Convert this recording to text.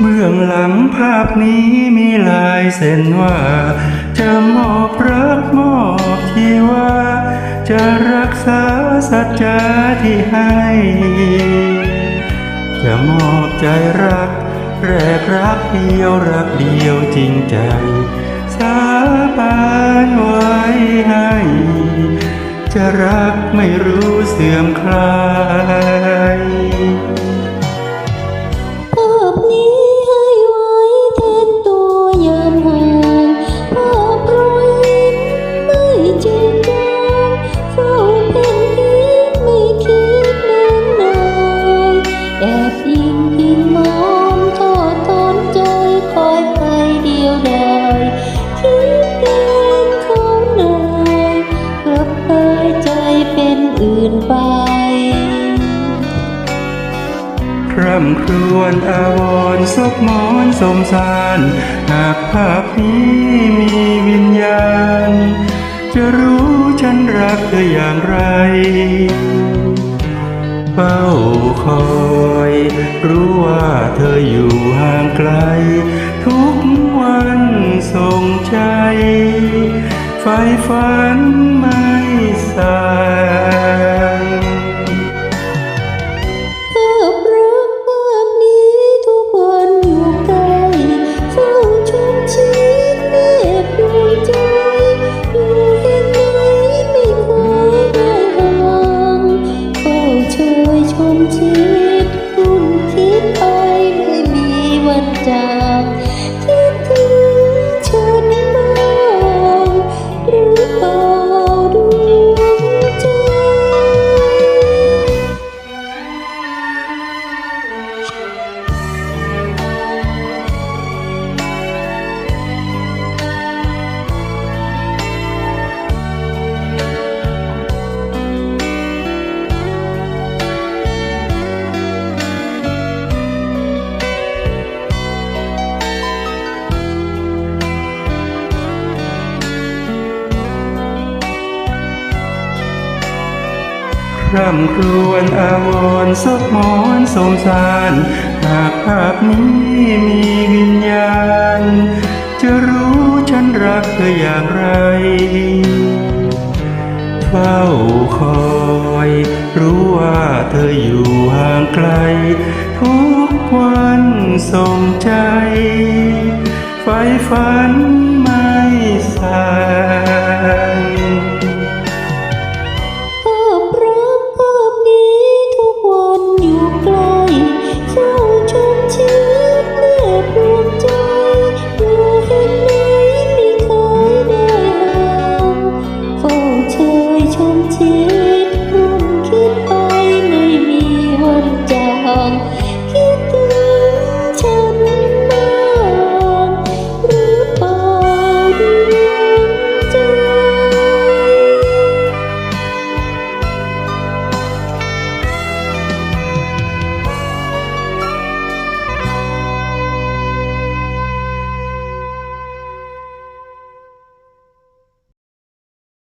เบื้องหลังภาพนี้มีลายเส้นว่า จะมอบรักมอบที่ว่า จะรักษาสัจจะที่ให้ จะมอบใจรัก แรกรักเดียวรักเดียวจริงใจ สาบานไว้ให้ จะรักไม่รู้เสื่อมคลาย ครวญอาวรซบหมอนสมสาร หากภาพนี้มีวิญญาณ จะรู้ฉันรักเธออย่างไรเฝ้าคอย รู้ว่าเธออยู่ห่างไกล ทุกวันส่งใจไฟฝันม่ส ร่ำครวญอาวรณ์ซบหมอนสมสาร หากภาพนี้มีวิญญาณ จะรู้ฉันรักเธออย่างไร เฝ้าคอย รู้ว่าเธออยู่ห่างไกล ทุกวันส่งใจไฟฝัน